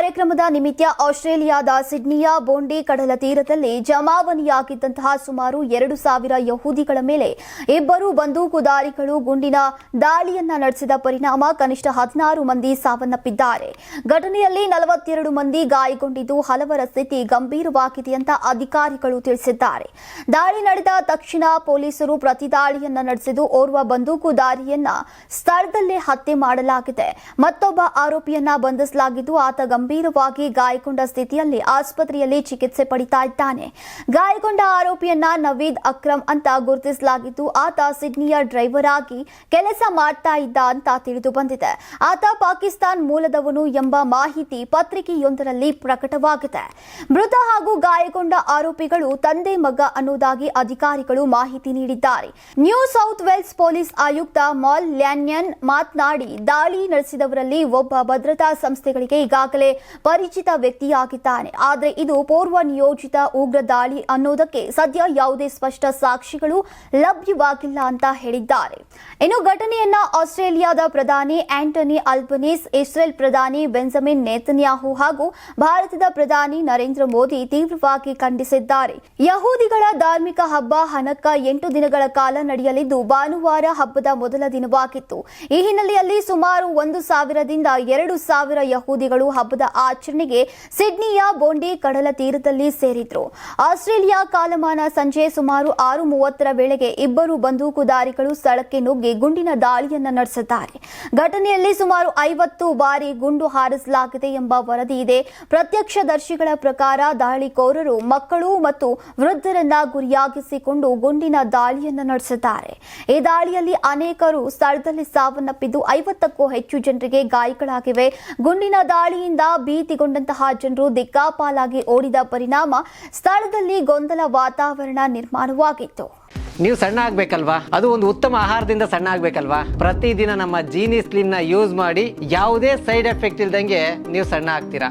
ಕಾರ್ಯಕ್ರಮದ ನಿಮಿತ್ತ ಆಸ್ಟ್ರೇಲಿಯಾದ ಸಿಡ್ನಿಯ ಬೋಂಡಿ ಕಡಲ ತೀರದಲ್ಲಿ ಜಮಾವಣೆಯಾಗಿದ್ದಂತಹ ಸುಮಾರು ಎರಡು ಸಾವಿರ ಯಹೂದಿಗಳ ಮೇಲೆ ಇಬ್ಬರು ಬಂದೂಕುದಾರಿಗಳು ಗುಂಡಿನ ದಾಳಿಯನ್ನ ನಡೆಸಿದ ಪರಿಣಾಮ ಕನಿಷ್ಠ ಹದಿನಾರು ಮಂದಿ ಸಾವನ್ನಪ್ಪಿದ್ದಾರೆ. ಘಟನೆಯಲ್ಲಿ ನಲವತ್ತೆರಡು ಮಂದಿ ಗಾಯಗೊಂಡಿದ್ದು ಹಲವರ ಸ್ಥಿತಿ ಗಂಭೀರವಾಗಿದೆ ಅಂತ ಅಧಿಕಾರಿಗಳು ತಿಳಿಸಿದ್ದಾರೆ. ದಾಳಿ ನಡೆದ ತಕ್ಷಣ ಪೊಲೀಸರು ಪ್ರತಿದಾಳಿಯನ್ನ ನಡೆಸಿದ್ದು ಓರ್ವ ಬಂದೂಕುದಾರಿಯನ್ನ ಸ್ಥಳದಲ್ಲೇ ಹತ್ಯೆ ಮಾಡಲಾಗಿದೆ. ಮತ್ತೊಬ್ಬ ಆರೋಪಿಯನ್ನ ಬಂಧಿಸಲಾಗಿದ್ದು ಆತ ಗಂಭೀರವಾಗಿ ಗಾಯಗೊಂಡ ಸ್ಥಿತಿಯಲ್ಲಿ ಆಸ್ಪತ್ರೆಯಲ್ಲಿ ಚಿಕಿತ್ಸೆ ಪಡಿತಾ ಇದ್ದಾನೆ. ಗಾಯಗೊಂಡ ಆರೋಪಿಯನ್ನ ನವೀದ್ ಅಕ್ರಮ್ ಅಂತ ಗುರುತಿಸಲಾಗಿದ್ದು, ಆತ ಸಿಡ್ನಿಯ ಡ್ರೈವರ್ ಆಗಿ ಕೆಲಸ ಮಾಡ್ತಾ ಇದ್ದ ಅಂತ ತಿಳಿದು ಬಂದಿದೆ. ಆತ ಪಾಕಿಸ್ತಾನ್ ಮೂಲದವನು ಎಂಬ ಮಾಹಿತಿ ಪತ್ರಿಕೆಯೊಂದರಲ್ಲಿ ಪ್ರಕಟವಾಗಿದೆ. ಮೃತ ಹಾಗೂ ಗಾಯಗೊಂಡ ಆರೋಪಿಗಳು ತಂದೆ ಮಗ ಅನ್ನೋದಾಗಿ ಅಧಿಕಾರಿಗಳು ಮಾಹಿತಿ ನೀಡಿದ್ದಾರೆ. ನ್ಯೂ ಸೌತ್ ವೇಲ್ಸ್ ಪೊಲೀಸ್ ಆಯುಕ್ತ ಮಾಲ್ ಲ್ಯಾನ್ಯನ್ ಮಾತನಾಡಿ, ದಾಳಿ ನಡೆಸಿದವರಲ್ಲಿ ಒಬ್ಬ ಭದ್ರತಾ ಸಂಸ್ಥೆಗಳಿಗೆ ಈಗಾಗಲೇ ಪರಿಚಿತ ವ್ಯಕ್ತಿಯಾಗಿದ್ದಾನೆ. ಆದರೆ ಇದು ಪೂರ್ವ ನಿಯೋಜಿತ ಉಗ್ರ ದಾಳಿ ಅನ್ನೋದಕ್ಕೆ ಸದ್ಯ ಯಾವುದೇ ಸ್ಪಷ್ಟ ಸಾಕ್ಷಿಗಳು ಲಭ್ಯವಾಗಿಲ್ಲ ಅಂತ ಹೇಳಿದ್ದಾರೆ. ಇನ್ನು ಘಟನೆಯನ್ನ ಆಸ್ಟ್ರೇಲಿಯಾದ ಪ್ರಧಾನಿ ಆಂಟನಿ ಅಲ್ಬನೀಸ್ ಇಸ್ರೇಲ್ ಪ್ರಧಾನಿ ಬೆಂಜಮಿನ್ ನೇತನ್ಯಾಹು ಹಾಗೂ ಭಾರತದ ಪ್ರಧಾನಿ ನರೇಂದ್ರ ಮೋದಿ ತೀವ್ರವಾಗಿ ಖಂಡಿಸಿದ್ದಾರೆ. ಯಹೂದಿಗಳ ಧಾರ್ಮಿಕ ಹಬ್ಬ ಹನಕ್ಕ ಎಂಟು ದಿನಗಳ ಕಾಲ ನಡೆಯಲಿದ್ದು ಭಾನುವಾರ ಹಬ್ಬದ ಮೊದಲ ದಿನವಾಗಿತ್ತು. ಈ ಹಿನ್ನೆಲೆಯಲ್ಲಿ ಸುಮಾರು ಒಂದು ಸಾವಿರದಿಂದ ಎರಡು ಸಾವಿರ ಯಹೂದಿಗಳು ಹಬ್ಬದ ಆಚರಣೆಗೆ ಸಿಡ್ನಿಯ ಬೋಂಡಿ ಕಡಲ ತೀರದಲ್ಲಿ ಸೇರಿದ್ರು. ಆಸ್ಟ್ರೇಲಿಯಾ ಕಾಲಮಾನ ಸಂಜೆ ಸುಮಾರು ಆರು ಮೂವತ್ತರ ವೇಳೆಗೆ ಇಬ್ಬರು ಬಂದೂಕುದಾರಿಗಳು ಸ್ಥಳಕ್ಕೆ ನುಗ್ಗಿ ಗುಂಡಿನ ದಾಳಿಯನ್ನ ನಡೆಸಿದ್ದಾರೆ. ಘಟನೆಯಲ್ಲಿ ಸುಮಾರು ಐವತ್ತು ಬಾರಿ ಗುಂಡು ಹಾರಿಸಲಾಗಿದೆ ಎಂಬ ವರದಿ ಇದೆ. ಪ್ರತ್ಯಕ್ಷದರ್ಶಿಗಳ ಪ್ರಕಾರ ದಾಳಿಕೋರರು ಮಕ್ಕಳು ಮತ್ತು ವೃದ್ಧರನ್ನ ಗುರಿಯಾಗಿಸಿಕೊಂಡು ಗುಂಡಿನ ದಾಳಿಯನ್ನ ನಡೆಸಿದ್ದಾರೆ. ಈ ದಾಳಿಯಲ್ಲಿ ಅನೇಕರು ಸ್ಥಳದಲ್ಲಿ ಸಾವನ್ನಪ್ಪಿದ್ದು ಐವತ್ತಕ್ಕೂ ಹೆಚ್ಚು ಜನರಿಗೆ ಗಾಯಗಳಾಗಿವೆ. ಗುಂಡಿನ ದಾಳಿಯಿಂದ ಭೀತಿಗೊಂಡಂತಹ ಜನರು ದಿಕ್ಕಾಪಾಲಾಗಿ ಓಡಿದ ಪರಿಣಾಮ ಸ್ಥಳದಲ್ಲಿ ಗೊಂದಲ ವಾತಾವರಣ ನಿರ್ಮಾಣವಾಗಿತ್ತು. ನೀವು ಸಣ್ಣ ಆಗ್ಬೇಕಲ್ವಾ? ಅದು ಒಂದು ಉತ್ತಮ ಆಹಾರದಿಂದ ಸಣ್ಣ ಆಗ್ಬೇಕಲ್ವಾ? ಪ್ರತಿದಿನ ನಮ್ಮ ಜೀನಿ ಸ್ಲಿಮ್ನ ಯೂಸ್ ಮಾಡಿ ಯಾವುದೇ ಸೈಡ್ ಎಫೆಕ್ಟ್ ಇಲ್ದಂಗೆ ನೀವು ಸಣ್ಣ ಆಗ್ತೀರಾ?